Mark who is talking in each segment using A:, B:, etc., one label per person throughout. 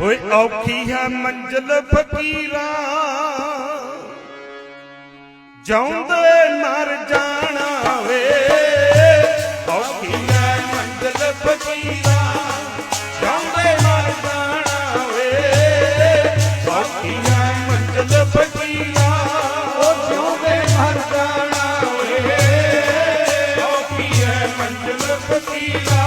A: ਓਏ ਔਖੀ ਹੈ ਮੰਜ਼ਲ ਫਕੀਰਾ। ਜਾਉਂਦੇ ਮਰ ਜਾਣਾ ਵੇ। ਔਖੀ ਹੈ ਮੰਜ਼ਲ ਫਕੀਰਾ। ਜਾਉਂਦੇ ਮਰ ਜਾਣਾ ਵੇ। ਔਖੀ ਹੈ ਮੰਜ਼ਲ ਫਕੀਰਾ। ਉਹ ਜਿਉਂਦੇ ਮਰ ਜਾਣਾ ਵੇ। ਔਖੀ ਹੈ ਮੰਜ਼ਲ ਫਕੀਰਾ।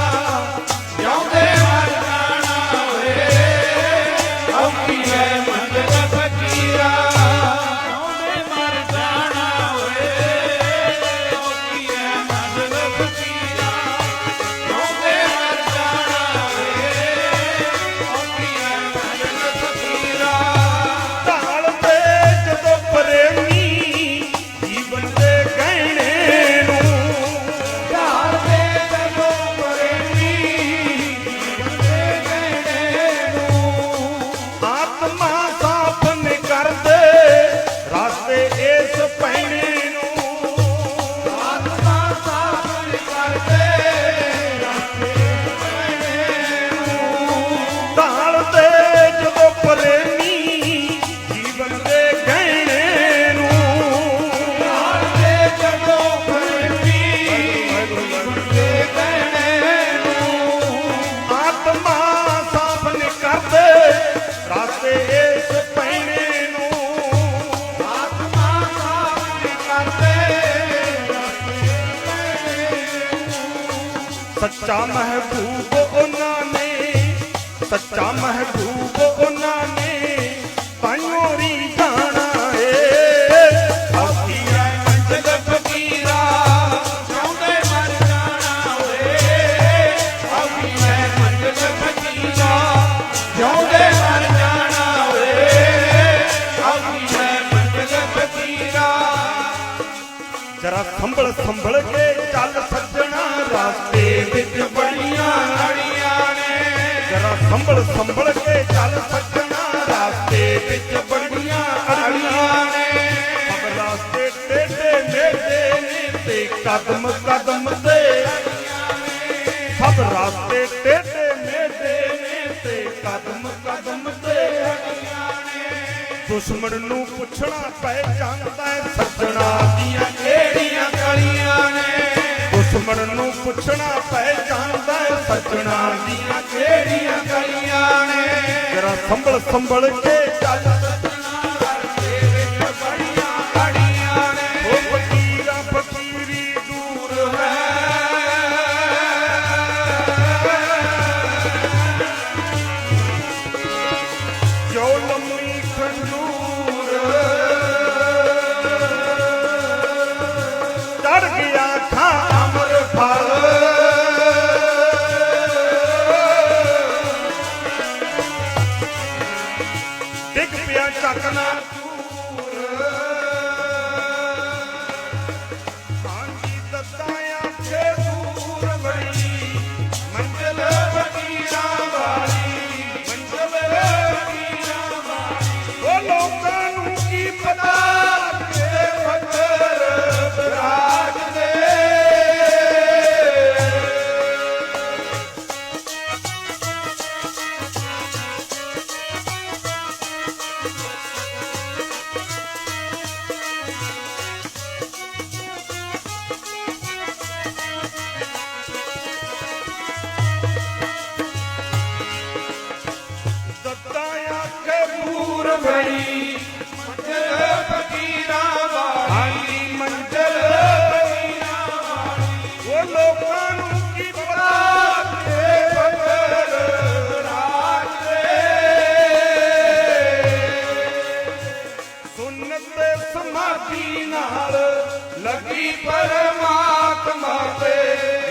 A: ਸੱਚਾ ਮਹਿਬੂਬ ਉਹਨਾਂ ਨੇ, ਸੱਚਾ ਮਹਿਬੂਬ ਉਹਨਾਂ ਨੇ ਪਾਇਓਰੀ ਜਾਣਾ ਏ। ਔਖੀ ਐ ਮੰਜ਼ਲ ਫਕੀਰਾ, ਚਾਹੁੰਦੇ ਮਰ ਜਾਣਾ ਓਏ। ਔਖੀ ਐ ਮੰਜ਼ਲ ਫਕੀਰਾ, ਚਾਹੁੰਦੇ ਮਰ ਜਾਣਾ ਓਏ। ਔਖੀ ਐ ਮੰਜ਼ਲ ਫਕੀਰਾ। ਜਰਾ ਸੰਭਲ ਸੰਭਲ ਕੇ ਵਿੱਚ ਬੜੀਆਂ ਅੜੀਆਂ ਨੇ। ਜਰਾ ਸੰਭਲ ਸੰਭਲ ਕੇ ਚੱਲ ਸੱਜਣਾ, ਰਾਸਤੇ ਵਿੱਚ ਬੜੀਆਂ ਅੜੀਆਂ ਨੇ। ਸਭ ਰਾਸਤੇ ਟੇਢੇ ਮੇਢੇ ਨੇ ਤੇ ਕਦਮ ਕਦਮ ਤੇ ਸਭ ਰਾਸਤੇ ਟੇਢੇ ਮੇਢੇ ਨੇ ਤੇ ਕਦਮ ਕਦਮ ਤੇ ਦੁਸ਼ਮਣ ਨੂੰ ਪੁੱਛਣਾ ਪੈ ਜਾਂਦਾ ਹੈ, ਸੱਜਣਾ ਦੀਆਂ ਕਿਹੜੀਆਂ ਗਲੀਆਂ ਨੇ? ਦੁਸ਼ਮਣ ਨੂੰ ਪੁੱਛਣਾ ਪੈ ਹੈ ਸੱਜਣਾ ਦੀਆਂ ਕਿਹੜੀਆਂ ਗਲੀਆਂ ਨੇ? ਜਰਾ ਸੰਭਲ ਸੰਭਲ ਕੇ ਚੱਲ। টাকা ਬੜੀ ਮੰਜ਼ਲ ਫਕੀਰਾਂ ਵਾਲੀ। ਮੰਜ਼ਲ ਫਕੀਰਾਂ ਵਾਲੀ। ਉਹ ਲੋਕਾਂ ਨੂੰ ਕੀ ਪਤਾ ਕਿ ਫਕਰ ਰਾਜ ਦੇ ਸੁਨਤ ਤੇ ਸਮਾਧੀ ਨਾਲ ਲੱਗੀ ਪਰਮਾਤਮਾ ਤੇ।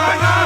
A: Nana.